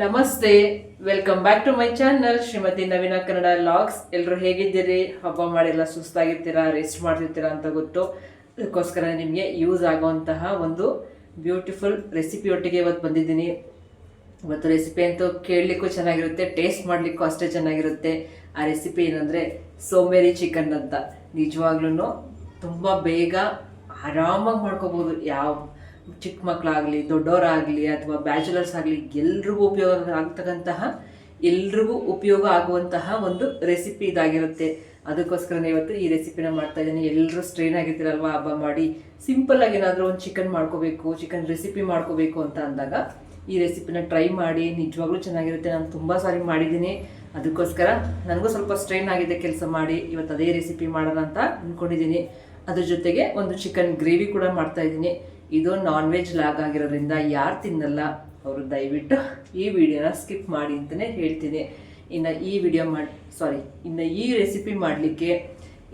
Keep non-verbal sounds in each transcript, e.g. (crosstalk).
ನಮಸ್ತೆ welcome back to my channel Shrimati Naveena Kannada vlogs ಎಲ್ಲರೂ ಹೇಗಿದ್ದೀರಿ? ಹಬ್ಬ ಮಾಡಿಲ್ಲ, ಸುಸ್ತಾಗಿರ್ತೀರಾ ರೆಸ್ಟ್ ಮಾಡ್ತಿರ್ತೀರಾ ಅಂತ ಗೊತ್ತು. ಅದಕ್ಕೋಸ್ಕರ ನಿಮಗೆ ಯೂಸ್ ಆಗುವಂತಹ ಒಂದು ಬ್ಯೂಟಿಫುಲ್ ರೆಸಿಪಿ ಒಟ್ಟಿಗೆ ಇವತ್ತು ಬಂದಿದ್ದೀನಿ. ಇವತ್ತು ರೆಸಿಪಿ ಅಂತೂ ಕೇಳಲಿಕ್ಕೂ ಚೆನ್ನಾಗಿರುತ್ತೆ ಟೇಸ್ಟ್ ಮಾಡಲಿಕ್ಕೂ ಅಷ್ಟೇ ಚೆನ್ನಾಗಿರುತ್ತೆ. ಆ ರೆಸಿಪಿ ಏನಂದರೆ ಸೋಮೇರಿ ಚಿಕನ್ ಅಂತ. ನಿಜವಾಗ್ಲೂ ತುಂಬ ಬೇಗ ಆರಾಮಾಗಿ ಮಾಡ್ಕೋಬೋದು. ಯಾವ ಚಿಕ್ಕ ಮಕ್ಕಳಾಗಲಿ ದೊಡ್ಡವರಾಗಲಿ ಅಥವಾ ಬ್ಯಾಚುಲರ್ಸ್ ಆಗಲಿ ಎಲ್ರಿಗೂ ಉಪಯೋಗ ಆಗ್ತಕ್ಕಂತಹ, ಎಲ್ರಿಗೂ ಉಪಯೋಗ ಆಗುವಂತಹ ಒಂದು ರೆಸಿಪಿ ಇದಾಗಿರುತ್ತೆ. ಅದಕ್ಕೋಸ್ಕರನೇ ಇವತ್ತು ಈ ರೆಸಿಪಿನ ಮಾಡ್ತಾ ಇದ್ದೀನಿ. ಎಲ್ಲರೂ ಸ್ಟ್ರೈನ್ ಆಗಿರ್ತೀರಲ್ವಾ? ಹಬ್ಬ ಮಾಡಿ ಸಿಂಪಲ್ ಆಗಿ ಏನಾದರೂ ಒಂದು ಚಿಕನ್ ಮಾಡ್ಕೋಬೇಕು, ಚಿಕನ್ ರೆಸಿಪಿ ಮಾಡ್ಕೋಬೇಕು ಅಂತ ಅಂದಾಗ ಈ ರೆಸಿಪಿನ ಟ್ರೈ ಮಾಡಿ. ನಿಜವಾಗ್ಲೂ ಚೆನ್ನಾಗಿರುತ್ತೆ. ನಾನು ತುಂಬ ಸಾರಿ ಮಾಡಿದ್ದೀನಿ. ಅದಕ್ಕೋಸ್ಕರ ನನಗೂ ಸ್ವಲ್ಪ ಸ್ಟ್ರೈನ್ ಆಗಿದೆ ಕೆಲಸ ಮಾಡಿ. ಇವತ್ತು ಅದೇ ರೆಸಿಪಿ ಮಾಡೋಣ ಅಂತ ಅಂದ್ಕೊಂಡಿದ್ದೀನಿ ಅದ್ರ ಜೊತೆಗೆ ಒಂದು ಚಿಕನ್ ಗ್ರೇವಿ ಕೂಡ ಮಾಡ್ತಾ ಇದ್ದೀನಿ. ಇದು ನಾನ್ ವೆಜ್ ಲಾಗ್ ಆಗಿರೋದ್ರಿಂದ ಯಾರು ತಿನ್ನಲ್ಲ, ಅವರು ದಯವಿಟ್ಟು ಈ ವಿಡಿಯೋನ ಸ್ಕಿಪ್ ಮಾಡಿ ಅಂತಲೇ ಹೇಳ್ತೀನಿ. ಇನ್ನು ಈ ವಿಡಿಯೋ ಮಾಡಿ ಸಾರಿ ಇನ್ನು ಈ ರೆಸಿಪಿ ಮಾಡಲಿಕ್ಕೆ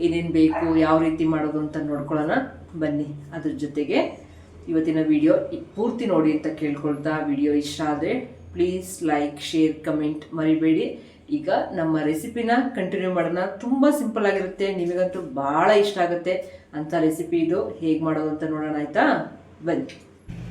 ಏನೇನು ಬೇಕು, ಯಾವ ರೀತಿ ಮಾಡೋದು ಅಂತ ನೋಡ್ಕೊಳ್ಳೋಣ. ಬನ್ನಿ, ಅದ್ರ ಜೊತೆಗೆ ಇವತ್ತಿನ ವಿಡಿಯೋ ಪೂರ್ತಿ ನೋಡಿ ಅಂತ ಕೇಳ್ಕೊಳ್ತಾ ವಿಡಿಯೋ ಇಷ್ಟ ಆದರೆ ಪ್ಲೀಸ್ ಲೈಕ್ ಶೇರ್ ಕಮೆಂಟ್ ಮರಿಬೇಡಿ. ಈಗ ನಮ್ಮ ರೆಸಿಪಿನ ಕಂಟಿನ್ಯೂ ಮಾಡೋಣ. ತುಂಬ ಸಿಂಪಲ್ ಆಗಿರುತ್ತೆ, ನಿಮಗಂತೂ ಭಾಳ ಇಷ್ಟ ಆಗುತ್ತೆ. ಅಂಥ ರೆಸಿಪಿ ಇದು. ಹೇಗೆ ಮಾಡೋದು ಅಂತ ನೋಡೋಣ, ಆಯಿತಾ? ಬನ್ನಿ.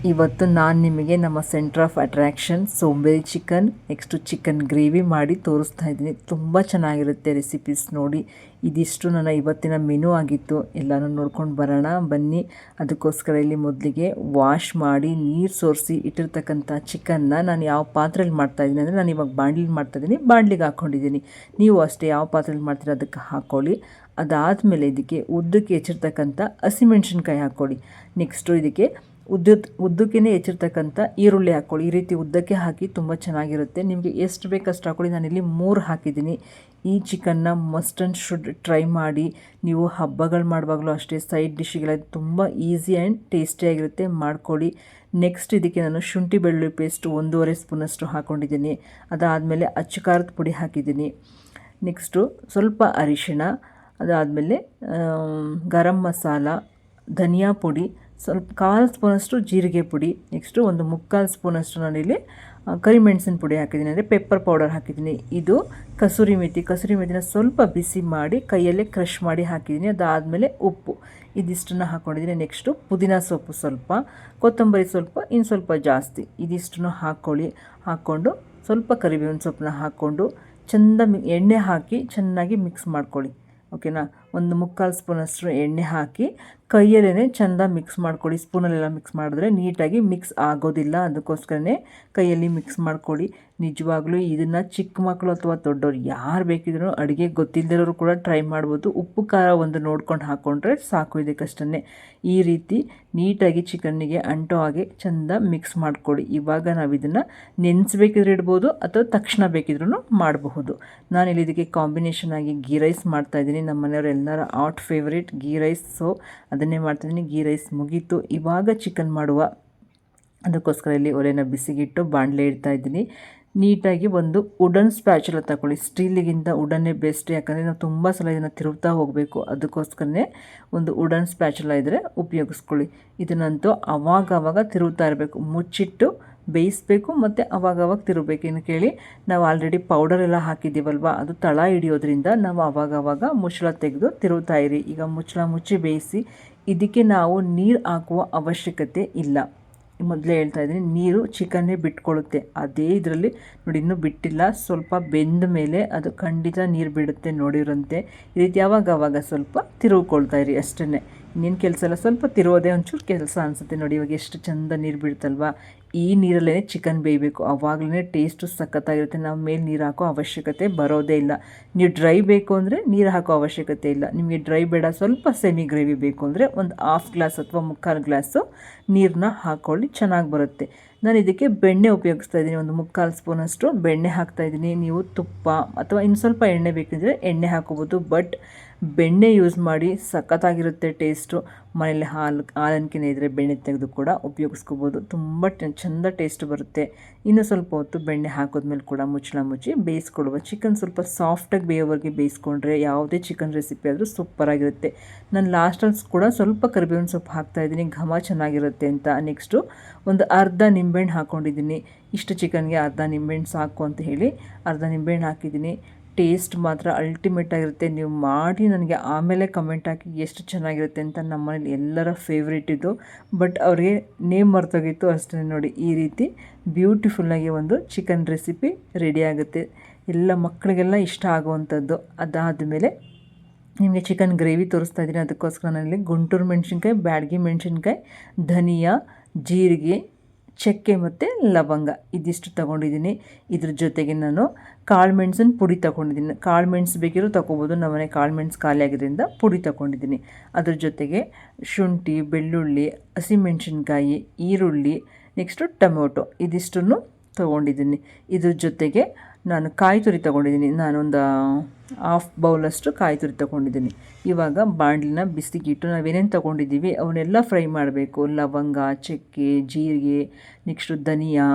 ಇವತ್ತು ನಾನು ನಿಮಗೆ ನಮ್ಮ ಸೆಂಟರ್ ಆಫ್ ಅಟ್ರ್ಯಾಕ್ಷನ್ ಸೋಂಬೇರಿ ಚಿಕನ್ ನೆಕ್ಸ್ಟು ಚಿಕನ್ ಗ್ರೇವಿ ಮಾಡಿ ತೋರಿಸ್ತಾ ಇದ್ದೀನಿ. ತುಂಬ ಚೆನ್ನಾಗಿರುತ್ತೆ ರೆಸಿಪೀಸ್ ನೋಡಿ. ಇದಿಷ್ಟು ನನ್ನ ಇವತ್ತಿನ ಮೆನು ಆಗಿತ್ತು. ಎಲ್ಲನೂ ನೋಡ್ಕೊಂಡು ಬರೋಣ. ಬನ್ನಿ. ಅದಕ್ಕೋಸ್ಕರ ಇಲ್ಲಿ ಮೊದಲಿಗೆ ವಾಶ್ ಮಾಡಿ, ನೀರು ಸೋರಿಸಿ ಇಟ್ಟಿರ್ತಕ್ಕಂಥ ಚಿಕನ್ನ ನಾನು ಯಾವ ಪಾತ್ರೆಯಲ್ಲಿ ಮಾಡ್ತಾ ಇದ್ದೀನಿ ಅಂದರೆ ನಾನು ಇವಾಗ ಮಾಡ್ತಾ ಇದ್ದೀನಿ. ಬಾಣಲಿಗೆ ಹಾಕ್ಕೊಂಡಿದ್ದೀನಿ ನೀವು ಅಷ್ಟೇ ಯಾವ ಪಾತ್ರೆಯಲ್ಲಿ ಮಾಡ್ತೀರ ಅದಕ್ಕೆ ಹಾಕ್ಕೊಳ್ಳಿ ಅದಾದಮೇಲೆ ಇದಕ್ಕೆ ಉದ್ದಕ್ಕೆ ಹೆಚ್ಚಿರ್ತಕ್ಕಂಥ ಹಸಿಮೆಣ್ಸಿನ್ಕಾಯಿ ಹಾಕ್ಕೊಳ್ಳಿ. ನೆಕ್ಸ್ಟು ಇದಕ್ಕೆ ಉದ್ದದ ಉದ್ದಕ್ಕೇ ಹೆಚ್ಚಿರ್ತಕ್ಕಂಥ ಈರುಳ್ಳಿ ಹಾಕ್ಕೊಳ್ಳಿ. ಈ ರೀತಿ ಉದ್ದಕ್ಕೆ ಹಾಕಿ ತುಂಬ ಚೆನ್ನಾಗಿರುತ್ತೆ. ನಿಮಗೆ ಎಷ್ಟು ಬೇಕಷ್ಟು ಹಾಕ್ಕೊಳ್ಳಿ. ನಾನಿಲ್ಲಿ ಮೂರು ಹಾಕಿದ್ದೀನಿ. ಈ ಚಿಕನ್ನ ಮಸ್ಟ್ ಆ್ಯಂಡ್ ಶುಡ್ ಟ್ರೈ ಮಾಡಿ. ನೀವು ಹಬ್ಬಗಳು ಮಾಡುವಾಗಲೂ ಅಷ್ಟೇ ಸೈಡ್ ಡಿಶ್ಗೆಲ್ಲ ತುಂಬ ಈಸಿ ಆ್ಯಂಡ್ ಟೇಸ್ಟಿಯಾಗಿರುತ್ತೆ ಮಾಡ್ಕೊಳ್ಳಿ. ನೆಕ್ಸ್ಟ್ ಇದಕ್ಕೆ ನಾನು ಶುಂಠಿ ಬೆಳ್ಳುಳ್ಳಿ ಪೇಸ್ಟ್ ಒಂದೂವರೆ ಸ್ಪೂನಷ್ಟು ಹಾಕ್ಕೊಂಡಿದ್ದೀನಿ. ಅದಾದಮೇಲೆ ಅಚ್ಚು ಖಾರದ ಪುಡಿ ಹಾಕಿದ್ದೀನಿ. ನೆಕ್ಸ್ಟು ಸ್ವಲ್ಪ ಅರಿಶಿಣ. ಅದಾದಮೇಲೆ ಗರಂ ಮಸಾಲ, ಧನಿಯಾ ಪುಡಿ, ಸ್ವಲ್ಪ ಕಾಲು ಸ್ಪೂನಷ್ಟು ಜೀರಿಗೆ ಪುಡಿ, ನೆಕ್ಸ್ಟು ಒಂದು ಮುಕ್ಕಾಲು ಸ್ಪೂನಷ್ಟು ನಾನಿಲ್ಲಿ ಕರಿಮೆಣಸಿನ ಪುಡಿ ಹಾಕಿದ್ದೀನಿ. ಅಂದರೆ ಪೆಪ್ಪರ್ ಪೌಡರ್ ಹಾಕಿದ್ದೀನಿ. ಇದು ಕಸೂರಿ ಮೆಥಿ ಕಸೂರಿ ಮೆಥಿನ ಸ್ವಲ್ಪ ಬಿಸಿ ಮಾಡಿ ಕೈಯಲ್ಲೇ ಕ್ರಷ್ ಮಾಡಿ ಹಾಕಿದ್ದೀನಿ. ಅದಾದಮೇಲೆ ಉಪ್ಪು. ಇದಿಷ್ಟನ್ನು ಹಾಕ್ಕೊಂಡಿದ್ದೀನಿ ನೆಕ್ಸ್ಟು ಪುದೀನ ಸೊಪ್ಪು ಸ್ವಲ್ಪ. ಕೊತ್ತಂಬರಿ ಸ್ವಲ್ಪ, ಇನ್ನು ಸ್ವಲ್ಪ ಜಾಸ್ತಿ. ಇದಿಷ್ಟನ್ನು ಹಾಕ್ಕೊಳ್ಳಿ ಹಾಕ್ಕೊಂಡು ಸ್ವಲ್ಪ ಕರಿಬೇವಿನ ಸೊಪ್ಪನ್ನ ಹಾಕ್ಕೊಂಡು ಚೆಂದ ಎಣ್ಣೆ ಹಾಕಿ ಚೆನ್ನಾಗಿ ಮಿಕ್ಸ್ ಮಾಡ್ಕೊಳ್ಳಿ. ಓಕೆನಾ? ಒಂದು ಮುಕ್ಕಾಲು ಸ್ಪೂನಷ್ಟು ಎಣ್ಣೆ ಹಾಕಿ ಕೈಯಲ್ಲೇ ಚೆಂದ ಮಿಕ್ಸ್ ಮಾಡ್ಕೊಳ್ಳಿ ಸ್ಪೂನಲ್ಲೆಲ್ಲ ಮಿಕ್ಸ್ ಮಾಡಿದ್ರೆ ನೀಟಾಗಿ ಮಿಕ್ಸ್ ಆಗೋದಿಲ್ಲ. ಅದಕ್ಕೋಸ್ಕರನೇ ಕೈಯಲ್ಲಿ ಮಿಕ್ಸ್ ಮಾಡ್ಕೊಳ್ಳಿ ನಿಜವಾಗ್ಲೂ ಇದನ್ನು ಚಿಕ್ಕ ಮಕ್ಕಳು ಅಥವಾ ದೊಡ್ಡವ್ರು ಯಾರು ಬೇಕಿದ್ರೂ ಅಡುಗೆ ಗೊತ್ತಿಲ್ಲದಿರೋರು ಕೂಡ ಟ್ರೈ ಮಾಡ್ಬೋದು. ಉಪ್ಪು, ಖಾರ ಒಂದು ನೋಡ್ಕೊಂಡು ಹಾಕ್ಕೊಂಡ್ರೆ ಸಾಕು ಇದಕ್ಕಷ್ಟೇ ಈ ರೀತಿ ನೀಟಾಗಿ ಚಿಕನ್ನಿಗೆ ಅಂಟೋ ಹಾಗೆ ಚೆಂದ ಮಿಕ್ಸ್ ಮಾಡಿಕೊಡಿ. ಇವಾಗ ನಾವು ಇದನ್ನು ನೆನೆಸ್ಬೇಕಿದ್ರೆ ಇಡ್ಬೋದು ಅಥವಾ ತಕ್ಷಣ ಬೇಕಿದ್ರೂ ಮಾಡಬಹುದು. ನಾನಿಲ್ಲಿ ಇದಕ್ಕೆ ಕಾಂಬಿನೇಷನ್ ಆಗಿ ಗೀ ರೈಸ್ ಮಾಡ್ತಾಯಿದ್ದೀನಿ ನಮ್ಮ ಮನೆಯವರು ಎಲ್ಲರ ಆಟ್ ಫೇವ್ರೇಟ್ ಗೀ ರೈಸ್ ಸೊ ಅದನ್ನೇ ಮಾಡ್ತಿದ್ದೀನಿ. ಗೀ ರೈಸ್ ಮುಗೀತು. ಇವಾಗ ಚಿಕನ್ ಮಾಡುವ. ಅದಕ್ಕೋಸ್ಕರ ಇಲ್ಲಿ ಒಲೆನ ಬಿಸಿಗಿಟ್ಟು ಬಾಣಲೆ ಇಡ್ತಾ ಇದ್ದೀನಿ. ನೀಟಾಗಿ ಒಂದು ವುಡನ್ ಸ್ಪ್ಯಾಚುಲ ತಗೊಳ್ಳಿ. ಸ್ಟೀಲಿಗಿಂತ ವುಡನ್ನೇ ಬೆಸ್ಟ್ ಯಾಕಂದರೆ ನಾವು ತುಂಬ ಸಲ ಇದನ್ನು ತಿರುಗ್ತಾ ಹೋಗಬೇಕು. ಅದಕ್ಕೋಸ್ಕರನೇ ಒಂದು ವುಡನ್ ಸ್ಪ್ಯಾಚುಲ ಇದ್ದರೆ ಉಪಯೋಗಿಸ್ಕೊಳ್ಳಿ. ಇದನ್ನಂತೂ ಅವಾಗವಾಗ ಅವಾಗ ತಿರುಗ್ತಾ ಇರಬೇಕು. ಮುಚ್ಚಿಟ್ಟು ಬೇಯಿಸಬೇಕು ಮತ್ತು ಅವಾಗವಾಗ ತಿರುಗಬೇಕು. ಇನ್ನು ಕೇಳಿ, ನಾವು ಆಲ್ರೆಡಿ ಪೌಡರ್ ಎಲ್ಲ ಹಾಕಿದ್ದೀವಲ್ವ? ಅದು ತಳ ಹಿಡಿಯೋದ್ರಿಂದ ನಾವು ಅವಾಗವಾಗ ಮುಚ್ಚಳ ತೆಗೆದು ತಿರುಗ್ತಾ ಇರಿ. ಈಗ ಮುಚ್ಚಳ ಮುಚ್ಚಿ ಬೇಯಿಸಿ ಇದಕ್ಕೆ ನಾವು ನೀರು ಹಾಕುವ ಅವಶ್ಯಕತೆ ಇಲ್ಲ. ಮೊದಲೇ ಹೇಳ್ತಾ ಇದ್ದೀನಿ, ನೀರು ಚಿಕನ್ನೇ ಬಿಟ್ಕೊಳ್ಳುತ್ತೆ ಅದೇ ಇದರಲ್ಲಿ ನೋಡಿ, ಇನ್ನೂ ಬಿಟ್ಟಿಲ್ಲ. ಸ್ವಲ್ಪ ಬೆಂದ ಮೇಲೆ ಅದು ಖಂಡಿತ ನೀರು ಬಿಡುತ್ತೆ ನೋಡಿರಂತೆ. ಈ ರೀತಿ ಯಾವಾಗ ಅವಾಗ ಸ್ವಲ್ಪ ತಿರುಗಿಕೊಳ್ತಾ ಇರಿ ಅಷ್ಟೇ ಇನ್ನೇನು ಕೆಲಸ ಎಲ್ಲ ಸ್ವಲ್ಪ ತಿರುವುದೇ ಒಂಚೂರು ಕೆಲಸ ಅನಿಸುತ್ತೆ ನೋಡಿ, ಇವಾಗ ಎಷ್ಟು ಚಂದ ನೀರು ಬಿಡುತ್ತಲ್ವ ಈ ನೀರಲ್ಲೇ ಚಿಕನ್ ಬೇಯಬೇಕು. ಆವಾಗಲೇ ಟೇಸ್ಟು ಸಖತ್ತಾಗಿರುತ್ತೆ. ನಾವು ಮೇಲೆ ನೀರು ಹಾಕೋ ಅವಶ್ಯಕತೆ ಬರೋದೇ ಇಲ್ಲ. ನೀವು ಡ್ರೈ ಬೇಕು ಅಂದರೆ ನೀರು ಹಾಕೋ ಅವಶ್ಯಕತೆ ಇಲ್ಲ. ನಿಮಗೆ ಡ್ರೈ ಬೇಡ, ಸ್ವಲ್ಪ ಸೆಮಿ ಗ್ರೇವಿ ಬೇಕು ಅಂದರೆ ಒಂದು ಹಾಫ್ ಗ್ಲಾಸ್ ಅಥವಾ ಮುಕ್ಕಾಲು ಗ್ಲಾಸು ನೀರನ್ನ ಹಾಕ್ಕೊಳ್ಳಿ ಚೆನ್ನಾಗಿ ಬರುತ್ತೆ. ನಾನು ಇದಕ್ಕೆ ಬೆಣ್ಣೆ ಉಪಯೋಗಿಸ್ತಾ ಇದ್ದೀನಿ. ಒಂದು ಮುಕ್ಕಾಲು ಸ್ಪೂನಷ್ಟು ಬೆಣ್ಣೆ ಹಾಕ್ತಾಯಿದ್ದೀನಿ ನೀವು ತುಪ್ಪ ಅಥವಾ ಇನ್ನು ಸ್ವಲ್ಪ ಎಣ್ಣೆ ಬೇಕಿದ್ದರೆ ಎಣ್ಣೆ ಹಾಕೋಬೋದು. ಬಟ್ ಬೆಣ್ಣೆ ಯೂಸ್ ಮಾಡಿ ಸಖತ್ತಾಗಿರುತ್ತೆ ಟೇಸ್ಟು ಮನೇಲಿ ಹಾಲು ಹಾಲನ್ಕಿನ ಇದ್ದರೆ ಬೆಣ್ಣೆ ತೆಗೆದು ಕೂಡ ಉಪಯೋಗಿಸ್ಕೋಬೋದು. ತುಂಬ ಚೆಂದ ಟೇಸ್ಟ್ ಬರುತ್ತೆ. ಇನ್ನು ಸ್ವಲ್ಪ ಹೊತ್ತು ಬೆಣ್ಣೆ ಹಾಕಿದ್ಮೇಲೆ ಕೂಡ ಮುಚ್ಚಳ ಮುಚ್ಚಿ ಬೇಯಿಸ್ಕೊಡುವ ಚಿಕನ್ ಸ್ವಲ್ಪ ಸಾಫ್ಟಾಗಿ ಬೇಯೋವರೆಗೆ ಬೇಯಿಸ್ಕೊಂಡ್ರೆ ಯಾವುದೇ ಚಿಕನ್ ರೆಸಿಪಿ ಆದರೂ ಸೂಪರಾಗಿರುತ್ತೆ ನಾನು ಲಾಸ್ಟಲ್ಲಿ ಕೂಡ ಸ್ವಲ್ಪ ಕರಿಬೇವಿನ ಸೊಪ್ಪು ಹಾಕ್ತಾ ಇದ್ದೀನಿ. ಘಮ ಚೆನ್ನಾಗಿರುತ್ತೆ ಅಂತ. ನೆಕ್ಸ್ಟು ಒಂದು ಅರ್ಧ ನಿಂಬೆಹಣ್ಣು ಹಾಕ್ಕೊಂಡಿದ್ದೀನಿ ಇಷ್ಟು ಚಿಕನ್ಗೆ ಅರ್ಧ ನಿಂಬೆಹಣ್ಣು ಸಾಕು ಅಂತ ಹೇಳಿ ಅರ್ಧ ನಿಂಬೆಹಣ್ಣು ಹಾಕಿದ್ದೀನಿ. ಟೇಸ್ಟ್ ಮಾತ್ರ ಅಲ್ಟಿಮೇಟ್ ಆಗಿರುತ್ತೆ. ನೀವು ಮಾಡಿ ನನಗೆ ಆಮೇಲೆ ಕಮೆಂಟ್ ಹಾಕಿ ಎಷ್ಟು ಚೆನ್ನಾಗಿರುತ್ತೆ ಅಂತ ನಮ್ಮನೇಲಿ ಎಲ್ಲರ ಫೇವ್ರೇಟ್ ಇದು. ಬಟ್ ಅವ್ರಿಗೆ ನೇಮ್ ಮರ್ತೋಗಿತ್ತು ಅಷ್ಟೇ ನೋಡಿ. ಈ ರೀತಿ ಬ್ಯೂಟಿಫುಲ್ಲಾಗಿ ಒಂದು ಚಿಕನ್ ರೆಸಿಪಿ ರೆಡಿ ಆಗುತ್ತೆ. ಎಲ್ಲ ಮಕ್ಕಳಿಗೆಲ್ಲ ಇಷ್ಟ ಆಗುವಂಥದ್ದು. ಅದಾದಮೇಲೆ ನಿಮಗೆ ಚಿಕನ್ ಗ್ರೇವಿ ತೋರಿಸ್ತಾ ಇದ್ದೀನಿ. ಅದಕ್ಕೋಸ್ಕರ ನನಗೆ ಗುಂಟೂರು ಮೆಣಸಿನ್ಕಾಯಿ, ಬ್ಯಾಡಗಿ ಮೆಣಸಿನ್ಕಾಯಿ, ಧನಿಯಾ, ಜೀರಿಗೆ ಚಕ್ಕೆ ಮತ್ತು ಲವಂಗ. ಇದಿಷ್ಟು ತೊಗೊಂಡಿದ್ದೀನಿ. ಇದ್ರ ಜೊತೆಗೆ ನಾನು ಕಾಳು ಮೆಣಸಿನ ಪುಡಿ ತೊಗೊಂಡಿದ್ದೀನಿ. ಕಾಳು ಮೆಣಸು ಬೇಕಿರೋ ತೊಗೋಬೋದು. ನಮ್ಮನೆ ಕಾಳು ಮೆಣಸು ಖಾಲಿ ಆಗಿದ್ದರಿಂದ ಪುಡಿ ತೊಗೊಂಡಿದ್ದೀನಿ. ಅದ್ರ ಜೊತೆಗೆ ಶುಂಠಿ, ಬೆಳ್ಳುಳ್ಳಿ, ಹಸಿಮೆಣ್ಸಿನ್ಕಾಯಿ, ಈರುಳ್ಳಿ, ನೆಕ್ಸ್ಟು ಟೊಮೊಟೊ. ಇದಿಷ್ಟನ್ನು ತೊಗೊಂಡಿದ್ದೀನಿ. ಇದ್ರ ಜೊತೆಗೆ ನಾನು ಕಾಯಿ ತುರಿ ತೊಗೊಂಡಿದ್ದೀನಿ. ನಾನೊಂದು ಹಾಫ್ ಬೌಲಷ್ಟು ಕಾಯಿ ತುರಿ ತೊಗೊಂಡಿದ್ದೀನಿ. ಇವಾಗ ಬಾಂಡ್ಲಿನ ಬಿಸಿಗಿಟ್ಟು ನಾವೇನೇನು ತೊಗೊಂಡಿದ್ದೀವಿ? ಅವನ್ನೆಲ್ಲ ಫ್ರೈ ಮಾಡಬೇಕು. ಲವಂಗ, ಚಕ್ಕೆ, ಜೀರಿಗೆ, ನೆಕ್ಸ್ಟು ಧನಿಯಾ.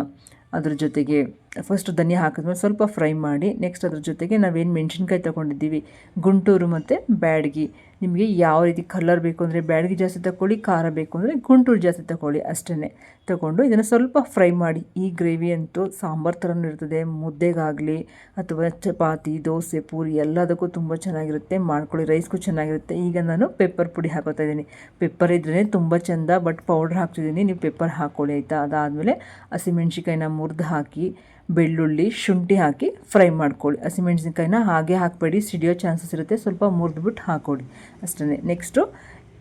ಅದ್ರ ಜೊತೆಗೆ ಫಸ್ಟ್ ಧನಿಯಾ ಹಾಕಿದ್ಮೇಲೆ ಸ್ವಲ್ಪ ಫ್ರೈ ಮಾಡಿ ನೆಕ್ಸ್ಟ್ ಅದ್ರ ಜೊತೆಗೆ ನಾವೇನು ಮೆಣಸಿನ್ಕಾಯಿ ತೊಗೊಂಡಿದ್ದೀವಿ? ಗುಂಟೂರು ಮತ್ತು ಬ್ಯಾಡಗಿ. ನಿಮಗೆ ಯಾವ ರೀತಿ ಕಲರ್ ಬೇಕು ಅಂದರೆ ಬ್ಯಾಡಗಿ ಜಾಸ್ತಿ ತಗೊಳ್ಳಿ ಖಾರ ಬೇಕು ಅಂದರೆ ಗುಂಟೂರು ಜಾಸ್ತಿ ತಗೊಳ್ಳಿ ಅಷ್ಟೇ ತಗೊಂಡು ಇದನ್ನು ಸ್ವಲ್ಪ ಫ್ರೈ ಮಾಡಿ, ಈ ಗ್ರೇವಿ ಅಂತೂ ಸಾಂಬಾರು ಥರನೂ ಇರ್ತದೆ. ಮುದ್ದೆಗಾಗಲಿ ಅಥವಾ ಚಪಾತಿ, ದೋಸೆ, ಪೂರಿ ಎಲ್ಲದಕ್ಕೂ ತುಂಬ ಚೆನ್ನಾಗಿರುತ್ತೆ. ಮಾಡ್ಕೊಳ್ಳಿ ರೈಸ್ಗೂ ಚೆನ್ನಾಗಿರುತ್ತೆ. ಈಗ ನಾನು ಪೆಪ್ಪರ್ ಪುಡಿ ಹಾಕೋತಾ ಇದ್ದೀನಿ. ಪೆಪ್ಪರ್ ಇದ್ರೇ ತುಂಬ ಚೆಂದ ಬಟ್ ಪೌಡ್ರ್ ಹಾಕ್ತಿದ್ದೀನಿ. ನೀವು ಪೆಪ್ಪರ್ ಹಾಕ್ಕೊಳ್ಳಿ ಆಯಿತಾ? ಅದಾದಮೇಲೆ ಹಸಿಮೆಣ್ಸಿಕಾಯಿನ ಮುರಿದು ಹಾಕಿ, ಬೆಳ್ಳುಳ್ಳಿ, ಶುಂಠಿ ಹಾಕಿ ಫ್ರೈ ಮಾಡ್ಕೊಳ್ಳಿ. ಹಸಿಮೆಣ್ಸಿನ್ಕಾಯಿನ ಹಾಗೆ ಹಾಕಬೇಡಿ, ಸಿಡಿಯೋ ಚಾನ್ಸಸ್ ಇರುತ್ತೆ. ಸ್ವಲ್ಪ ಮುರಿದ್ಬಿಟ್ಟು ಹಾಕ್ಕೊಳ್ಳಿ ಅಷ್ಟೇ ನೆಕ್ಸ್ಟು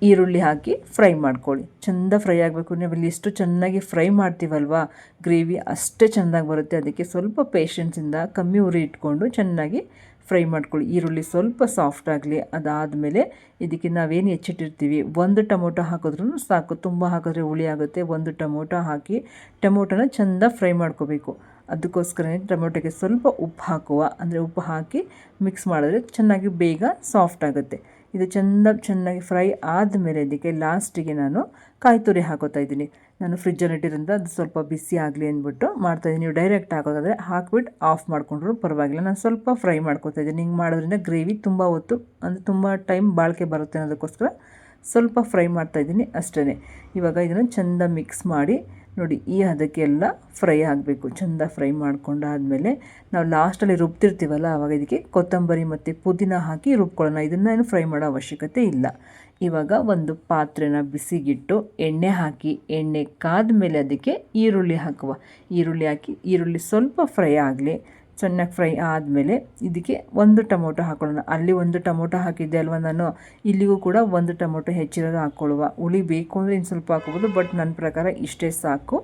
ಈರುಳ್ಳಿ ಹಾಕಿ ಫ್ರೈ ಮಾಡ್ಕೊಳ್ಳಿ. ಚೆಂದ ಫ್ರೈ ಆಗಬೇಕು. ನೀವು ಇಲ್ಲಿ ಎಷ್ಟು ಚೆನ್ನಾಗಿ ಫ್ರೈ ಮಾಡ್ತೀವಲ್ವಾ? ಗ್ರೇವಿ ಅಷ್ಟೇ ಚೆಂದಾಗಿ ಬರುತ್ತೆ. ಅದಕ್ಕೆ ಸ್ವಲ್ಪ ಪೇಷನ್ಸಿಂದ ಕಮ್ಮಿ ಉರಿ ಇಟ್ಕೊಂಡು ಚೆನ್ನಾಗಿ ಫ್ರೈ ಮಾಡ್ಕೊಳ್ಳಿ. ಈರುಳ್ಳಿ ಸ್ವಲ್ಪ ಸಾಫ್ಟ್ ಆಗಲಿ, ಅದಾದಮೇಲೆ ಇದಕ್ಕೆ ನಾವೇನು ಹೆಚ್ಚಿಟ್ಟಿರ್ತೀವಿ? ಒಂದು ಟೊಮೊಟೊ ಹಾಕಿದ್ರೂ ಸಾಕು. ತುಂಬ ಹಾಕಿದ್ರೆ ಹುಳಿ ಆಗುತ್ತೆ. ಒಂದು ಟೊಮೊಟೊ ಹಾಕಿ ಟೊಮೊಟೊನ ಚೆಂದ ಫ್ರೈ ಮಾಡ್ಕೋಬೇಕು. ಅದಕ್ಕೋಸ್ಕರನೇ ಟೊಮೊಟೊಗೆ ಸ್ವಲ್ಪ ಉಪ್ಪು ಹಾಕುವ. ಅಂದರೆ ಉಪ್ಪು ಹಾಕಿ ಮಿಕ್ಸ್ ಮಾಡಿದ್ರೆ ಚೆನ್ನಾಗಿ ಬೇಗ ಸಾಫ್ಟ್ ಆಗುತ್ತೆ. ಇದು ಚೆಂದ ಚೆನ್ನಾಗಿ ಫ್ರೈ ಆದಮೇಲೆ ಇದಕ್ಕೆ ಲಾಸ್ಟಿಗೆ ನಾನು ಕಾಯಿ ತುರಿ ಹಾಕೋತಾ ಇದ್ದೀನಿ. ನಾನು ಫ್ರಿಜ್ಜಲ್ಲಿ ಇಟ್ಟಿರೋದ್ರಿಂದ ಅದು ಸ್ವಲ್ಪ ಬಿಸಿ ಆಗಲಿ ಅಂದ್ಬಿಟ್ಟು ಮಾಡ್ತಾಯಿದ್ದೀನಿ ನೀವು ಡೈರೆಕ್ಟ್ ಹಾಕೋದಾದರೆ ಹಾಕ್ಬಿಟ್ಟು ಆಫ್ ಮಾಡಿಕೊಂಡ್ರು ಪರವಾಗಿಲ್ಲ. ನಾನು ಸ್ವಲ್ಪ ಫ್ರೈ ಮಾಡ್ಕೊತಾ ಇದ್ದೀನಿ. ಹಿಂಗೆ ಮಾಡೋದ್ರಿಂದ ಗ್ರೇವಿ ತುಂಬ ಹೊತ್ತು, ಅಂದರೆ ತುಂಬ ಟೈಮ್ ಬಾಳಿಕೆ ಬರುತ್ತೆ ಅನ್ನೋದಕ್ಕೋಸ್ಕರ ಸ್ವಲ್ಪ ಫ್ರೈ ಮಾಡ್ತಾಯಿದ್ದೀನಿ ಅಷ್ಟೇ ಇವಾಗ ಇದನ್ನು ಚೆಂದ ಮಿಕ್ಸ್ ಮಾಡಿ ನೋಡಿ, ಈ ಹದಕ್ಕೆಲ್ಲ ಫ್ರೈ ಆಗಬೇಕು ಚೆಂದ ಫ್ರೈ ಮಾಡ್ಕೊಂಡಾದಮೇಲೆ ನಾವು ಲಾಸ್ಟಲ್ಲಿ ರುಬ್ತಿರ್ತೀವಲ್ಲ ಆವಾಗ ಇದಕ್ಕೆ ಕೊತ್ತಂಬರಿ ಮತ್ತು ಪುದೀನ ಹಾಕಿ ರುಬ್ಕೊಳ್ಳೋಣ. ಇದನ್ನು ಏನು ಫ್ರೈ ಮಾಡೋ ಅವಶ್ಯಕತೆ ಇಲ್ಲ. ಇವಾಗ ಒಂದು ಪಾತ್ರೆನ ಬಿಸಿಗಿಟ್ಟು ಎಣ್ಣೆ ಹಾಕಿ, ಎಣ್ಣೆ ಕಾದ ಮೇಲೆ ಅದಕ್ಕೆ ಈರುಳ್ಳಿ ಹಾಕುವ. ಈರುಳ್ಳಿ ಹಾಕಿ, ಈರುಳ್ಳಿ ಸ್ವಲ್ಪ ಫ್ರೈ ಆಗಲಿ ಚೆನ್ನಾಗಿ ಫ್ರೈ ಆದಮೇಲೆ ಇದಕ್ಕೆ ಒಂದು ಟೊಮೊಟೊ ಹಾಕೊಳ್ಳೋಣ. ಅಲ್ಲಿ ಒಂದು ಟೊಮೊಟೊ ಹಾಕಿದ್ದೆ ಅಲ್ವ ನಾನು? ಇಲ್ಲಿಗೂ ಕೂಡ ಒಂದು ಟೊಮೊಟೊ ಹೆಚ್ಚಿರೋದು ಹಾಕ್ಕೊಳ್ಳುವ ಹುಳಿ ಬೇಕು ಅಂದರೆ ಇನ್ನು ಸ್ವಲ್ಪ ಹಾಕ್ಕೋಬೋದು ಬಟ್ ನನ್ನ ಪ್ರಕಾರ ಇಷ್ಟೇ ಸಾಕು.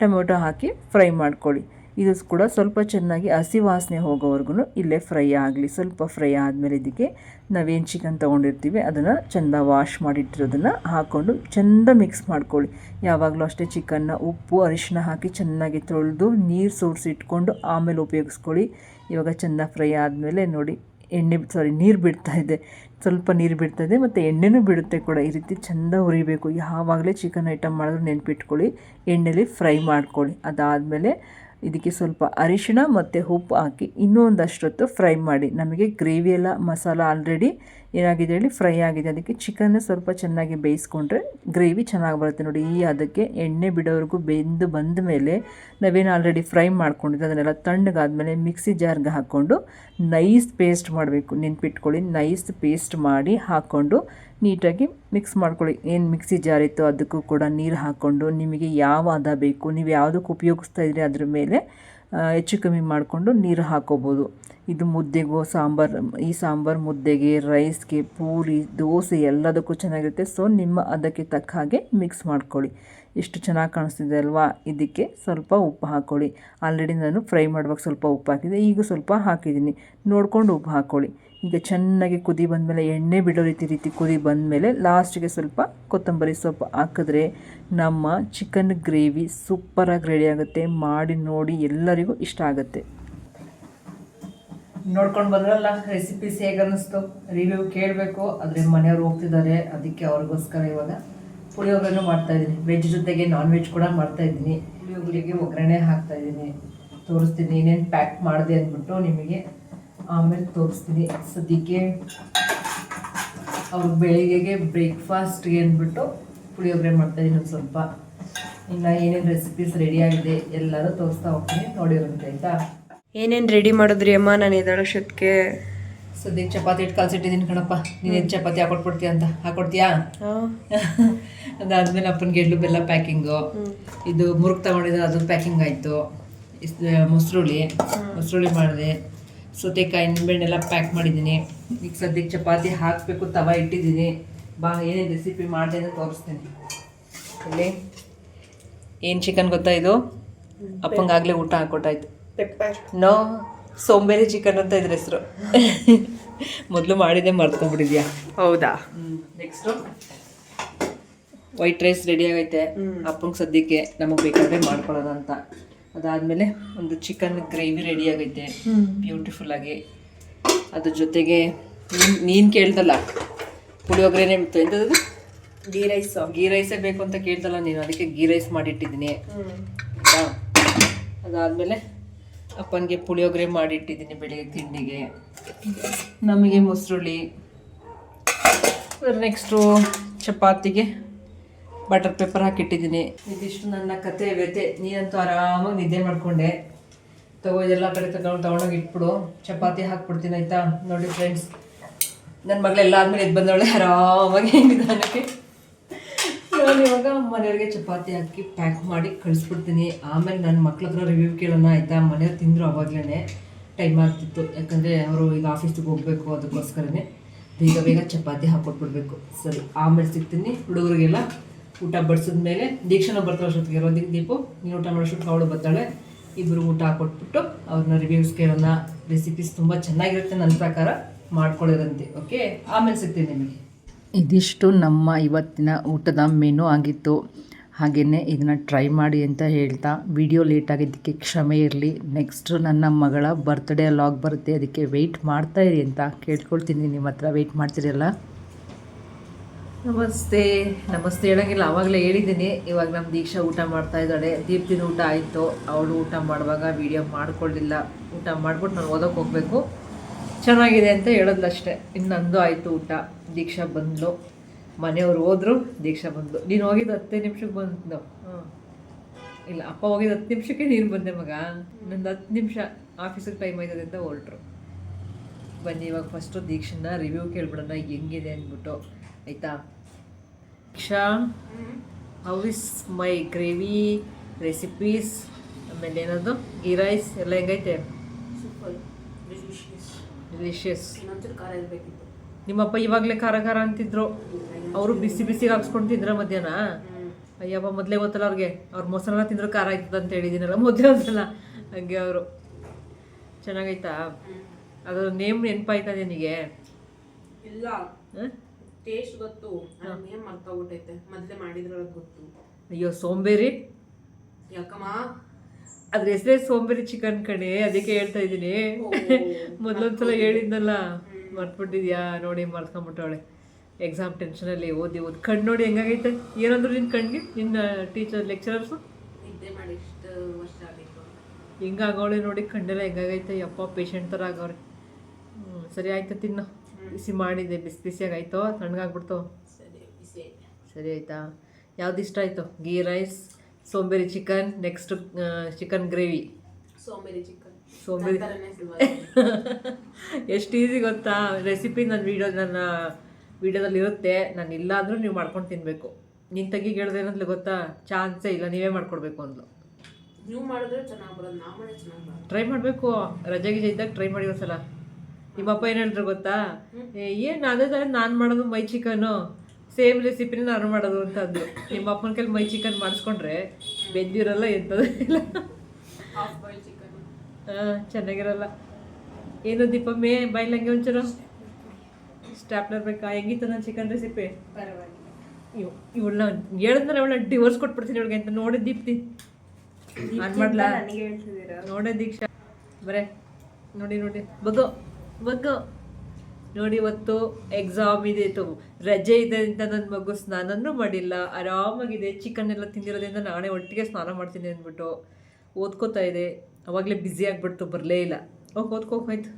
ಟೊಮೊಟೊ ಹಾಕಿ ಫ್ರೈ ಮಾಡ್ಕೊಳ್ಳಿ. ಇದು ಕೂಡ ಸ್ವಲ್ಪ ಚೆನ್ನಾಗಿ ಹಸಿ ವಾಸನೆ ಹೋಗೋವರೆಗೂ ಇಲ್ಲೇ ಫ್ರೈ ಆಗಲಿ, ಸ್ವಲ್ಪ ಫ್ರೈ ಆದಮೇಲೆ ಇದಕ್ಕೆ ನಾವೇನು ಚಿಕನ್ ತೊಗೊಂಡಿರ್ತೀವಿ, ಅದನ್ನು ಚೆಂದ ವಾಶ್ ಮಾಡಿಟ್ಟಿರೋದನ್ನು ಹಾಕ್ಕೊಂಡು ಚೆಂದ ಮಿಕ್ಸ್ ಮಾಡ್ಕೊಳ್ಳಿ. ಯಾವಾಗಲೂ ಅಷ್ಟೇ ಚಿಕನ್ನ ಉಪ್ಪು ಅರಿಶಿನ ಹಾಕಿ ಚೆನ್ನಾಗಿ ತೊಳೆದು ನೀರು ಸೋರಿಸಿ ಇಟ್ಕೊಂಡು ಆಮೇಲೆ ಉಪಯೋಗಿಸ್ಕೊಳ್ಳಿ. ಇವಾಗ ಚೆಂದ ಫ್ರೈ ಆದಮೇಲೆ ನೋಡಿ, ಎಣ್ಣೆ ಸಾರಿ ನೀರು ಬಿಡ್ತಾ ಇದೆ. ಸ್ವಲ್ಪ ನೀರು ಬಿಡ್ತಾ ಇದೆ ಮತ್ತು ಎಣ್ಣೆನೂ ಬಿಡುತ್ತೆ ಕೂಡ ಈ ರೀತಿ ಚೆಂದ ಹುರಿಬೇಕು. ಯಾವಾಗಲೇ ಚಿಕನ್ ಐಟಮ್ ಮಾಡಿದ್ರು ನೆನಪಿಟ್ಕೊಳ್ಳಿ, ಎಣ್ಣೆಲಿ ಫ್ರೈ ಮಾಡ್ಕೊಳ್ಳಿ. ಅದಾದಮೇಲೆ ಇದಕ್ಕೆ ಸ್ವಲ್ಪ ಅರಿಶಿಣ ಮತ್ತು ಉಪ್ಪು ಹಾಕಿ ಇನ್ನೂ ಒಂದಷ್ಟೊತ್ತು ಫ್ರೈ ಮಾಡಿ. ನಮಗೆ ಗ್ರೇವಿ ಎಲ್ಲ ಮಸಾಲ ಆಲ್ರೆಡಿ ಏನಾಗಿದೆ ಹೇಳಿ ಫ್ರೈ ಆಗಿದೆ. ಅದಕ್ಕೆ ಚಿಕನ್ನ ಸ್ವಲ್ಪ ಚೆನ್ನಾಗಿ ಬೇಯಿಸ್ಕೊಂಡ್ರೆ ಗ್ರೇವಿ ಚೆನ್ನಾಗಿ ಬರುತ್ತೆ ನೋಡಿ. ಈ ಅದಕ್ಕೆ ಎಣ್ಣೆ ಬಿಡೋವರೆಗೂ ಬೆಂದು ಬಂದ ಮೇಲೆ ನಾವೇನು ಆಲ್ರೆಡಿ ಫ್ರೈ ಮಾಡ್ಕೊಂಡಿದ್ದೆ ಅದನ್ನೆಲ್ಲ ತಣ್ಣಗಾದ್ಮೇಲೆ ಮಿಕ್ಸಿ ಜಾರ್ಗೆ ಹಾಕ್ಕೊಂಡು ನೈಸ್ ಪೇಸ್ಟ್ ಮಾಡಬೇಕು. ನೆನ್ಪಿಟ್ಕೊಳ್ಳಿ ನೈಸ್ ಪೇಸ್ಟ್ ಮಾಡಿ ಹಾಕ್ಕೊಂಡು ನೀಟಾಗಿ ಮಿಕ್ಸ್ ಮಾಡ್ಕೊಳ್ಳಿ. ಏನು ಮಿಕ್ಸಿ ಜಾರ್ ಇತ್ತು ಅದಕ್ಕೂ ಕೂಡ ನೀರು ಹಾಕ್ಕೊಂಡು ನಿಮಗೆ ಯಾವ ಹದ ಬೇಕು, ನೀವು ಯಾವುದಕ್ಕೆ ಉಪಯೋಗಿಸ್ತಾ ಇದ್ರಿ ಅದ್ರ ಮೇಲೆ ಹೆಚ್ಚು ಕಮ್ಮಿ ಮಾಡಿಕೊಂಡು ನೀರು ಹಾಕೋಬೋದು. ಇದು ಮುದ್ದೆಗೂ ಸಾಂಬಾರು, ಈ ಸಾಂಬಾರು ಮುದ್ದೆಗೆ ರೈಸ್ಗೆ ಪೂರಿ, ದೋಸೆ ಎಲ್ಲದಕ್ಕೂ ಚೆನ್ನಾಗಿರುತ್ತೆ. ಸೊ ನಿಮ್ಮ ಅದಕ್ಕೆ ತಕ್ಕ ಹಾಗೆ ಮಿಕ್ಸ್ ಮಾಡ್ಕೊಳ್ಳಿ. ಎಷ್ಟು ಚೆನ್ನಾಗಿ ಕಾಣಿಸ್ತಿದೆ ಅಲ್ವಾ? ಇದಕ್ಕೆ ಸ್ವಲ್ಪ ಉಪ್ಪು ಹಾಕ್ಕೊಳ್ಳಿ. ಆಲ್ರೆಡಿ ನಾನು ಫ್ರೈ ಮಾಡುವಾಗ ಸ್ವಲ್ಪ ಉಪ್ಪು ಹಾಕಿದೆ, ಈಗ ಸ್ವಲ್ಪ ಹಾಕಿದ್ದೀನಿ. ನೋಡ್ಕೊಂಡು ಉಪ್ಪು ಹಾಕ್ಕೊಳ್ಳಿ. ಈಗ ಚೆನ್ನಾಗಿ ಕುದಿ ಬಂದಮೇಲೆ, ಎಣ್ಣೆ ಬಿಡೋ ರೀತಿ ರೀತಿ ಕುದಿ ಬಂದಮೇಲೆ ಲಾಸ್ಟಿಗೆ ಸ್ವಲ್ಪ ಕೊತ್ತಂಬರಿ ಸೊಪ್ಪು ಹಾಕಿದ್ರೆ ನಮ್ಮ ಚಿಕನ್ ಗ್ರೇವಿ ಸೂಪರಾಗಿ ರೆಡಿ ಆಗುತ್ತೆ. ಮಾಡಿ ನೋಡಿ ಎಲ್ಲರಿಗೂ ಇಷ್ಟ ಆಗುತ್ತೆ. ನೋಡ್ಕೊಂಡು ಬಂದ್ರಲ್ಲ ರೆಸಿಪೀಸ್ ಹೇಗೆ ಅನ್ನಿಸ್ತು ರಿವ್ಯೂ ಕೇಳಬೇಕು. ಆದರೆ ಮನೆಯವ್ರು ಹೋಗ್ತಿದ್ದಾರೆ. ಅದಕ್ಕೆ ಅವ್ರಿಗೋಸ್ಕರ ಇವಾಗ ಮಾಡ್ತಾ ಇದ್ದೀನಿ. ವೆಜ್ ಜೊತೆಗೆ ನಾನ್ ವೆಜ್ ಕೂಡ ಮಾಡ್ತಾ ಇದ್ದೀನಿ. ಪುಳಿಯೋಗರೆಗೆ ಒಗ್ಗರಣೆ ಹಾಕ್ತಾ ಇದ್ದೀನಿ. ತೋರಿಸ್ತೀನಿ ಏನೇನು ಪ್ಯಾಕ್ ಮಾಡಿದೆ ಅಂದ್ಬಿಟ್ಟು ನಿಮಗೆ ಆಮೇಲೆ ತೋರಿಸ್ತೀನಿ. ಸದ್ಯಕ್ಕೆ ಅವ್ರ ಬೆಳಿಗ್ಗೆಗೆ ಬ್ರೇಕ್ಫಾಸ್ಟ್ಗೆ ಅಂದ್ಬಿಟ್ಟು ಪುಳಿಯೋಗರೆ ಮಾಡ್ತಾ ಇದ್ದೀನಿ ಒಂದು ಸ್ವಲ್ಪ. ಇನ್ನು ಏನೇನು ರೆಸಿಪೀಸ್ ರೆಡಿ ಆಗಿದೆ ಎಲ್ಲರೂ ತೋರಿಸ್ತಾ ಹೋಗ್ತೀನಿ. ನೋಡಿರಂತೆ ಆಯಿತಾ? ಏನೇನು ರೆಡಿ ಮಾಡಿದ್ರಿ ಅಮ್ಮ? ನಾನು ಎದ್ದೇಳೋಷ್ಟೊತ್ತಿಗೆ ಸದ್ಯಕ್ಕೆ ಚಪಾತಿ ಇಟ್ಟು ಕಲ್ಸಿಟ್ಟಿದ್ದೀನಿ ಕಣಪ್ಪ. ನೀನೇನು ಚಪಾತಿ ಹಾಕೊಟ್ಬಿಡ್ತೀಯ ಅಂತ. ಹಾಕೊಡ್ತೀಯಾ? (laughs) ಅದಾದ್ಮೇಲೆ ಅಪ್ಪನ ಗೆಡ್ಲು ಬೆಲ್ಲ ಪ್ಯಾಕಿಂಗು ಇದು ಮುರುಕ್ ತಗೊಂಡಿದ್ದೆ ಅದು ಪ್ಯಾಕಿಂಗ್ ಆಯಿತು. ಮೊಸರುಳಿ ಮೊಸರುಳಿ ಮಾಡಿದೆ. ಸೌತೆಕಾಯಿ ನಿಂಬೆಹಣ್ಣೆಲ್ಲ ಪ್ಯಾಕ್ ಮಾಡಿದ್ದೀನಿ. ಈಗ ಸದ್ಯಕ್ಕೆ ಚಪಾತಿ ಹಾಕಬೇಕು ತವ ಇಟ್ಟಿದ್ದೀನಿ. ಬಾ ಏನೇನು ರೆಸಿಪಿ ಮಾಡಿದೆ ಅಂತ ತೋರಿಸ್ತೀನಿ. ಇಲ್ಲಿ ಏನು ಚಿಕನ್ ಗೊತ್ತಾ ಇದು? ಅಪ್ಪಂಗಾಗಲೇ ಊಟ ಹಾಕೊಟ್ಟಾಯ್ತು. ನೋ ಸೋಂಬೇರಿ ಚಿಕನ್ ಅಂತ ಇದ್ರ ಹೆಸರು. ಮೊದಲು ಮಾಡಿದ್ದೆ ಮರ್ತ್ಕೊಂಡ್ಬಿಟ್ಟಿದ್ಯಾ? ಹೌದಾ? ನೆಕ್ಸ್ಟು ವೈಟ್ ರೈಸ್ ರೆಡಿ ಆಗೈತೆ. ಅಪ್ಪಂಗೆ ಸದ್ಯಕ್ಕೆ ನಮಗೆ ಬೇಕಾದ್ರೆ ಮಾಡ್ಕೊಳ್ಳೋಣ ಅಂತ. ಅದಾದಮೇಲೆ ಒಂದು ಚಿಕನ್ ಗ್ರೇವಿ ರೆಡಿ ಆಗೈತೆ. ಬ್ಯೂಟಿಫುಲ್ ಆಗಿ. ಅದ್ರ ಜೊತೆಗೆ ನೀನ್ ನೀನು ಕೇಳ್ದಲ್ಲ? ಪುಳಿಯೋಗ್ರೆ ಇತ್ತು ಎಂಥದ್ದು ಗೀ ರೈಸ್. ಗೀ ರೈಸೇ ಬೇಕು ಅಂತ ಕೇಳ್ದಲ್ಲ ನೀನು. ಅದಕ್ಕೆ ಗೀ ರೈಸ್ ಮಾಡಿಟ್ಟಿದ್ದೀನಿ. ಆಯಿತಾ? ಅದಾದಮೇಲೆ ಅಪ್ಪನಿಗೆ ಪುಳಿಯೋಗರೆ ಮಾಡಿಟ್ಟಿದ್ದೀನಿ ಬೆಳಿಗ್ಗೆ ತಿಂಡಿಗೆ. ನಮಗೆ ಮೊಸರುಳ್ಳಿ ನೆಕ್ಸ್ಟು ಚಪಾತಿಗೆ ಬಟರ್ ಪೇಪರ್ ಹಾಕಿಟ್ಟಿದ್ದೀನಿ. ಇದಿಷ್ಟು ನನ್ನ ಕತೆ ವ್ಯತೆ ನೀನಂತೂ ಆರಾಮಾಗಿ ನಿದ್ದೆ ಮಾಡಿಕೊಂಡೆ. ತಗೋ ಎಲ್ಲ ಕಡೆ ತಗೊಂಡು ತಗೊಂಡೋಗಿ ಇಟ್ಬಿಡು. ಚಪಾತಿ ಹಾಕ್ಬಿಡ್ತೀನಿ, ಆಯಿತಾ? ನೋಡಿ ಫ್ರೆಂಡ್ಸ್ ನನ್ನ ಮಗಳೆಲ್ಲ ಆದಮೇಲೆ ಎದ್ದು ಬಂದವಳೆ ಆರಾಮಾಗಿ ನಿಧಾನಕ್ಕೆ. ನಾನು ಇವಾಗ ಮನೆಯವ್ರಿಗೆ ಚಪಾತಿ ಹಾಕಿ ಪ್ಯಾಕ್ ಮಾಡಿ ಕಳಿಸ್ಬಿಡ್ತೀನಿ. ಆಮೇಲೆ ನನ್ನ ಮಕ್ಳ ಹತ್ರ ರಿವ್ಯೂ ಕೇಳೋಣ, ಆಯ್ತಾ? ಮನೆಯವ್ರು ತಿಂದರು ಅವಾಗಲೇ ಟೈಮ್ ಆಗ್ತಿತ್ತು. ಯಾಕಂದರೆ ಅವರು ಈಗ ಆಫೀಸ್ಗೆ ಹೋಗಬೇಕು ಅದಕ್ಕೋಸ್ಕರನೇ. ಬೇಗ ಬೇಗ ಚಪಾತಿ ಹಾಕ್ಕೊಟ್ಬಿಡ್ಬೇಕು ಸರಿ, ಆಮೇಲೆ ಸಿಗ್ತೀನಿ ಹುಡುಗರಿಗೆಲ್ಲ. ಊಟ ಬಡಿಸಿದ್ಮೇಲೆ ದೀಕ್ಷಣ ಬರ್ತಾಳೆ ಅಷ್ಟೊತ್ತಿಗೆ. ಇರೋದಕ್ಕೆ ದೀಪು, ನೀನು ಊಟ ಮಾಡೋಷ್ಟೊತ್ತಿಗೆ ಅವಳು ಬರ್ತಾಳೆ ಇಬ್ಬರು ಊಟ ಕೊಟ್ಬಿಟ್ಟು ಅವ್ರನ್ನ ರಿವ್ಯೂಸ್ ಕೇಳೋಣ ರೆಸಿಪೀಸ್ ತುಂಬ ಚೆನ್ನಾಗಿರುತ್ತೆ ನನ್ನ ಪ್ರಕಾರ. ಮಾಡ್ಕೊಳ್ಳೋದಂತೆ ಓಕೆ ಆಮೇಲೆ ಸಿಗ್ತೀನಿ ನಿಮಗೆ. ಇದಿಷ್ಟು ನಮ್ಮ ಇವತ್ತಿನ ಊಟದ ಮೆನು ಆಗಿತ್ತು. ಹಾಗೆಯೇ ಇದನ್ನು ಟ್ರೈ ಮಾಡಿ ಅಂತ ಹೇಳ್ತಾ ವಿಡಿಯೋ ಲೇಟ್ ಆಗಿದ್ದಕ್ಕೆ ಕ್ಷಮೆ ಇರಲಿ. ನೆಕ್ಸ್ಟ್ ನನ್ನ ಮಗಳ ಬರ್ತ್ಡೇ ಲಾಗ್ ಬರುತ್ತೆ, ಅದಕ್ಕೆ ವೆಯ್ಟ್ ಮಾಡ್ತಾ ಇರಿ ಅಂತ ಕೇಳ್ಕೊಳ್ತೀನಿ. ನಿಮ್ಮ ಹತ್ರ ವೆಯ್ಟ್ ಮಾಡ್ತೀರಲ್ಲ? ನಮಸ್ತೆ ನಮಸ್ತೆ ಹೇಳಂಗಿಲ್ಲ ಆವಾಗಲೇ ಹೇಳಿದ್ದೀನಿ. ಇವಾಗ ನಮ್ಮ ದೀಕ್ಷಾ ಊಟ ಮಾಡ್ತಾ ಇದ್ದಾಳೆ. ದೀಪ್ತಿನ ಊಟ ಆಯಿತು. ಅವಳು ಊಟ ಮಾಡುವಾಗ ವಿಡಿಯೋ ಮಾಡ್ಕೊಳ್ಳಿಲ್ಲ. ಊಟ ಮಾಡ್ಬಿಟ್ಟು ನಾನು ಓದೋಕೆ ಹೋಗಬೇಕು. ಚೆನ್ನಾಗಿದೆ ಅಂತ ಹೇಳೋದ್ಲಷ್ಟೇ. ಇನ್ನು ನಂದು ಆಯಿತು ಊಟ. ದೀಕ್ಷಾ ಬಂದಳು ಮನೆಯವ್ರು ಹೋದರು ದೀಕ್ಷಾ ಬಂದಳು ನೀನು ಹೋಗಿದ್ದು ಹತ್ತೇ ನಿಮಿಷಕ್ಕೆ ಬಂದು ಹ್ಞೂ ಇಲ್ಲ ಅಪ್ಪ ಹೋಗಿದ್ದು ಹತ್ತು ನಿಮಿಷಕ್ಕೆ ನೀನು ಬಂದೆ ಮಗ. ನಂದು ಹತ್ತು ನಿಮಿಷ. ಆಫೀಸಿಗೆ ಟೈಮ್ ಆಯ್ತದೆ ಅಂತ ಹೊರಟ್ರು. ಬನ್ನಿ ಇವಾಗ ಫಸ್ಟು ದೀಕ್ಷನ್ನ ರಿವ್ಯೂ ಕೇಳ್ಬಿಡೋಣ. ಹೆಂಗಿದೆ ಅಂದ್ಬಿಟ್ಟು. ಆಯಿತಾ? Deeksha how is my gravy recipes ಆಮೇಲೆ ಏನದು? ಗೀ ರೈಸ್ ಎಲ್ಲ ಹೆಂಗೈತೆ? ಡಿಲಿಷಿಯಸ್ ನಿಮ್ಮಪ್ಪ ಇವಾಗಲೇ ಖಾರ ಖಾರ ಅಂತಿದ್ರು. ಅವರು ಬಿಸಿ ಬಿಸಿಗೆ ಹಾಕ್ಸ್ಕೊಂಡು ತಿಂದ್ರ ಮಧ್ಯಾಹ್ನ? ಅಯ್ಯಪ್ಪ ಮೊದಲೇ ಗೊತ್ತಲ್ಲ ಅವ್ರಿಗೆ. ಅವ್ರ ಮೊಸರನ್ನ ತಿಂದ್ರು ಖಾರ ಆಯ್ತದ ಅಂತ ಹೇಳಿದಿನಲ್ಲ ಮೊದಲೇ ಒಂದ್ಸಲ ಹಂಗೆ ಅವರು. ಚೆನ್ನಾಗೈತಾ? ಅದ್ರ ನೇಮ್ ನೆನಪಾಯ್ತಾ ನಿನಗೆ? ಇಲ್ಲ. ಹ? ಟೇಸ್ಟ್ ಗೊತ್ತು. ಏನ್ ಮರ್ತೋಗ್ಬಿಟ್ಟೈತೆ ಮೊದಲೇ ಮಾಡಿದ್ರೊಳಗೆ ಗೊತ್ತು. ಅಯ್ಯೋ ಸೋಂಬೇರಿ. ಯಾಕಮ್ಮ? ಅದ್ರ ಹೆಸರೇ ಸೋಂಬೇರಿ ಚಿಕನ್ ಕಣೆ ಅದಕ್ಕೆ ಹೇಳ್ತಾ ಇದ್ದೀನಿ. ಮೊದಲೊಂದ್ಸಲ ಹೇಳಿದ್ನಲ್ಲ ಮರ್ತ್ಬಿಟ್ಟಿದ್ಯಾ? ನೋಡಿ ಮರ್ತ್ಕೊಂಡ್ಬಿಟ್ಟವಳೆ. ಎಕ್ಸಾಮ್ ಟೆನ್ಷನಲ್ಲಿ ಓದಿ ಓದಿ. ಕಣ್ಣು ನೋಡಿ ಹೆಂಗಾಗೈತೆ? ಏನಂದ್ರು ನಿನ್ನ ಕಣ್ಣಿಗೆ ನಿನ್ನ ಟೀಚರ್ ಲೆಕ್ಚರರ್ಸು ನಿದ್ದೆ ಮಾಡಿ ಇಷ್ಟು ವರ್ಷ ಆಗಿತ್ತು. ಹಿಂಗಾಗವಳೆ ನೋಡಿ ಕಣ್ಣೆಲ್ಲ ಹೆಂಗಾಗೈತೆ? ಯಪ್ಪ ಪೇಷಂಟ್ ಥರ ಆಗವ್ರೆ. ಸರಿ ಆಯ್ತು ತಿನ್ನು. ಬಿಸಿ ಮಾಡಿದೆ ಬಿಸಿ ಬಿಸಿಯಾಗಿ ಆಯ್ತು ತಣ್ಣಗಾಗ್ಬಿಡ್ತು. ಸರಿ ಆಯ್ತಾ? ಯಾವ್ದು ಇಷ್ಟ ಆಯಿತು? ಗೀ ರೈಸ್ ಸೋಂಬೇರಿ ಚಿಕನ್ ನೆಕ್ಸ್ಟ್ ಚಿಕನ್ ಗ್ರೇವಿ. ಸೋಂಬೇರಿ ಚಿಕನ್. ಸೋಂಬೇರಿ (laughs) ಎಷ್ಟು ಈಸಿ ಗೊತ್ತಾ? ರೆಸಿಪಿ ನನ್ನ ವೀಡಿಯೋ ನನ್ನ ವೀಡಿಯೋದಲ್ಲಿ ಇರುತ್ತೆ. ನಾನು ಇಲ್ಲ ಅಂದರೂ ನೀವು ಮಾಡ್ಕೊಂಡು ತಿನ್ನಬೇಕು ನಿನ್ನ ತಗಿಗೆ ಕೇಳ್ದೇನಂದ್ಲು ಗೊತ್ತಾ? ಚಾನ್ಸೇ ಇಲ್ಲ ನೀವೇ ಮಾಡ್ಕೊಡ್ಬೇಕು ಅಂದ್ಲು. ನೀವು ಮಾಡಿದ್ರೆ ಚೆನ್ನಾಗಿ ಬರೋದು ನಾವು ಚೆನ್ನಾಗಿ ಟ್ರೈ ಮಾಡಬೇಕು. ರಜೆ ಗಿಜೆ ಇದ್ದಾಗ ಟ್ರೈ ಮಾಡಿ ಒಂದ್ಸಲ. ನಿಮ್ಮಪ್ಪ ಏನು ಹೇಳಿದ್ರು ಗೊತ್ತಾ? ಏನು ಅದೇ ಥರ ನಾನು ಮಾಡೋದು ಮೈ ಚಿಕನು ಸೇಮ್ ರೆಸಿಪಿನ ನಾನು ಮಾಡೋದು ಅಂತ ನಿಮ್ಮಪ್ಪನ ನಿಮ್ಮ ಅಪ್ಪನ ಕೈಲಿ ಮೈ ಚಿಕನ್ ಮಾಡಿಸ್ಕೊಂಡ್ರೆ ಬೆಂದಿರಲ್ಲ ಎಂಥದ್ದು ಇಲ್ಲ. ಹಾಂ ಚೆನ್ನಾಗಿರಲ್ಲ. ಏನು ದೀಪಮ್ಮೆ ಬೈಲಂಗೆ ಒಂಚೂರು? ಸ್ಟ್ಯಾಪ್ಲರ್ ಬೇಕಾ? ಹೆಂಗಿತ್ತು ನನ್ನ ಚಿಕನ್ ರೆಸಿಪಿ ಇವ್ ಇವಳನ್ನ ಹೇಳಿದ್ರೆ ಅವಳ ಡಿವೋರ್ಸ್ ಕೊಟ್ಬಿಡ್ತೀನಿ ಇವಳಿಗೆ ಅಂತ. ನೋಡಿ ದೀಪ್ತಿ. ನಾನು ಮಾಡ್ಲಾ? ನೋಡೇ ದೀಕ್ಷಾ. ಬರೇ ನೋಡಿ ನೋಡಿ. ಬಗ್ಗೋ ಬಗ್ಗೋ ನೋಡಿ ಇವತ್ತು ಎಕ್ಸಾಮ್ ಇದೆ ರಜೆ ಇದೆ ಅಂತ ನನ್ನ ಮಗು ಸ್ನಾನನೂ ಮಾಡಿಲ್ಲ. ಆರಾಮಾಗಿದೆ. ಚಿಕನ್ ಎಲ್ಲ ತಿಂದಿರೋದ್ರಿಂದ ನಾನೇ ಒಟ್ಟಿಗೆ ಸ್ನಾನ ಮಾಡ್ತೀನಿ ಅಂದ್ಬಿಟ್ಟು ಓದ್ಕೋತಾ ಇದೆ. ಅವಾಗಲೇ ಬ್ಯುಸಿ ಆಗಿಬಿಡ್ತು, ಬರಲೇ ಇಲ್ಲ. ಓಕೆ ಓದ್ಕೋಕೋಯ್ತು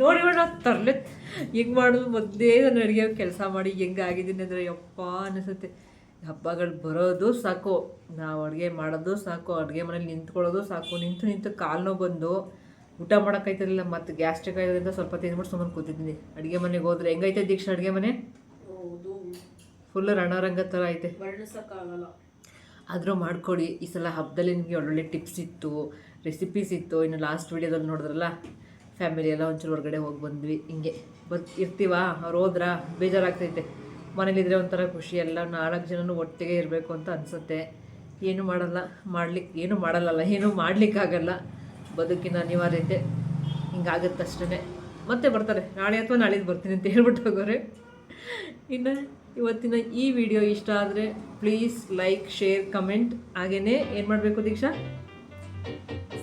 ನೋಡಿ ನೋಡ ತರಲೆ. ಹೆಂಗೆ ಮಾಡೋದು? ಮೊದಲೇ ನಾನು ಅಡುಗೆ ಕೆಲಸ ಮಾಡಿ ಹೆಂಗೆ ಆಗಿದ್ದೀನಿ ಅಂದರೆ ಯಪ್ಪ ಅನಿಸುತ್ತೆ. ಹಬ್ಬಗಳು ಬರೋದು ಸಾಕು. ನಾವು ಅಡುಗೆ ಮಾಡೋದು ಸಾಕು. ಅಡುಗೆ ಮನೇಲಿ ನಿಂತ್ಕೊಳ್ಳೋದು ಸಾಕು. ನಿಂತು ನಿಂತು ಕಾಲು ಬಂದು ಊಟ ಮಾಡೋಕ್ಕಾಯ್ತಿರಲಿಲ್ಲ ಮತ್ತು ಗ್ಯಾಸ್ಟ್ರಿಕ್ ಆಗೋದ್ರಿಂದ ಸ್ವಲ್ಪ ತಿಂದ್ಬಿಟ್ಟು ಸುಮ್ಮನೆ ಕೂತಿದ್ದೀನಿ. ಅಡುಗೆ ಮನೆಗೆ ಹೋದ್ರೆ ಹೆಂಗೈತೆ ದೀಕ್ಷಾ ಅಡುಗೆ ಮನೆ? ಹೌದು. ಫುಲ್ ರಣರಂಗ ಥರ ಐತೆ. ಆದರೂ ಮಾಡ್ಕೊಡಿ ಈ ಸಲ ಹಬ್ಬದಲ್ಲಿ ನಿಮಗೆ ಒಳ್ಳೊಳ್ಳೆ ಟಿಪ್ಸ್ ಇತ್ತು ರೆಸಿಪೀಸ್ ಇತ್ತು. ಇನ್ನು ಲಾಸ್ಟ್ ವೀಡಿಯೋದಲ್ಲಿ ನೋಡಿದ್ರಲ್ಲ ಫ್ಯಾಮಿಲಿ ಎಲ್ಲ ಒಂಚೂರು ಹೊರಗಡೆ ಹೋಗಿ ಬಂದ್ವಿ. ಹಿಂಗೆ ಬತ್ ಇರ್ತೀವಾ? ಅವ್ರು ಹೋದ್ರಾ ಬೇಜಾರಾಗ್ತೈತೆ. ಮನೇಲಿದ್ರೆ ಒಂಥರ ಖುಷಿ ಎಲ್ಲ ನಾಲ್ಕು ಜನನು ಒಟ್ಟಿಗೆ ಇರಬೇಕು ಅಂತ ಅನಿಸುತ್ತೆ. ಏನು ಮಾಡಲ್ಲ ಮಾಡ್ಲಿಕ್ಕೆ ಏನು ಮಾಡಲ್ಲಲ್ಲ ಏನು ಮಾಡಲಿಕ್ಕಾಗಲ್ಲ. ಬದುಕಿನ ಅನಿವಾರ್ಯತೆ ಹಿಂಗಾಗುತ್ತಷ್ಟೇ ಮತ್ತೆ ಬರ್ತಾರೆ. ನಾಳೆ ಅಥವಾ ನಾಳಿದ್ದು ಬರ್ತೀನಿ ಅಂತ ಹೇಳ್ಬಿಟ್ಟು ಹೋಗೋರೆ. ಇನ್ನು ಇವತ್ತಿನ ಈ ವಿಡಿಯೋ ಇಷ್ಟ ಆದರೆ ಪ್ಲೀಸ್ ಲೈಕ್ ಶೇರ್ ಕಮೆಂಟ್ ಹಾಗೇ ಏನು ಮಾಡಬೇಕು ದೀಕ್ಷಾ?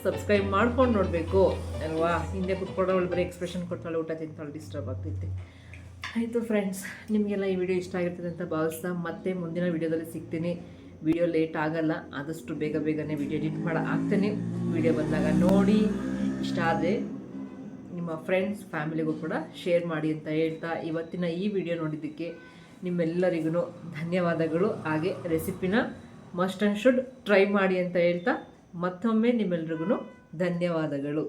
ಸಬ್ಸ್ಕ್ರೈಬ್ ಮಾಡ್ಕೊಂಡು ನೋಡಬೇಕು, ಅಲ್ವಾ? ಹಿಂದೆ ಕುತ್ಕೊಳ್ಳೋಳು ಬರೀ ಎಕ್ಸ್ಪ್ರೆಷನ್ ಕೊಡ್ತಾಳೆ ಊಟ ತಿಂತಾಳೆ ಡಿಸ್ಟರ್ಬ್ ಆಗ್ತೈತೆ. ಆಯಿತು ಫ್ರೆಂಡ್ಸ್ ನಿಮಗೆಲ್ಲ ಈ ವಿಡಿಯೋ ಇಷ್ಟ ಆಗಿರ್ತದೆ ಅಂತ ಭಾವಿಸ್ತಾ ಮತ್ತೆ ಮುಂದಿನ ವಿಡಿಯೋದಲ್ಲಿ ಸಿಗ್ತೀನಿ. ವಿಡಿಯೋ ಲೇಟ್ ಆಗಲ್ಲ, ಆದಷ್ಟು ಬೇಗ ಬೇಗನೆ ವಿಡಿಯೋ ಎಡಿಟ್ ಮಾಡಿ ಹಾಕ್ತೇನೆ ವಿಡಿಯೋ ಬಂದಾಗ ನೋಡಿ. ಇಷ್ಟ ಆದರೆ ನಿಮ್ಮ ಫ್ರೆಂಡ್ಸ್ ಫ್ಯಾಮಿಲಿಗೂ ಕೂಡ ಶೇರ್ ಮಾಡಿ ಅಂತ ಹೇಳ್ತಾ ಇವತ್ತಿನ ಈ ವಿಡಿಯೋ ನೋಡಿದ್ದಕ್ಕೆ ನಿಮ್ಮೆಲ್ಲರಿಗೂ ಧನ್ಯವಾದಗಳು. ಹಾಗೆ ರೆಸಿಪಿನ ಮಸ್ಟ್ ಆ್ಯಂಡ್ ಶುಡ್ ಟ್ರೈ ಮಾಡಿ ಅಂತ ಹೇಳ್ತಾ ಮತ್ತೊಮ್ಮೆ ನಿಮ್ಮೆಲ್ರಿಗೂ ಧನ್ಯವಾದಗಳು.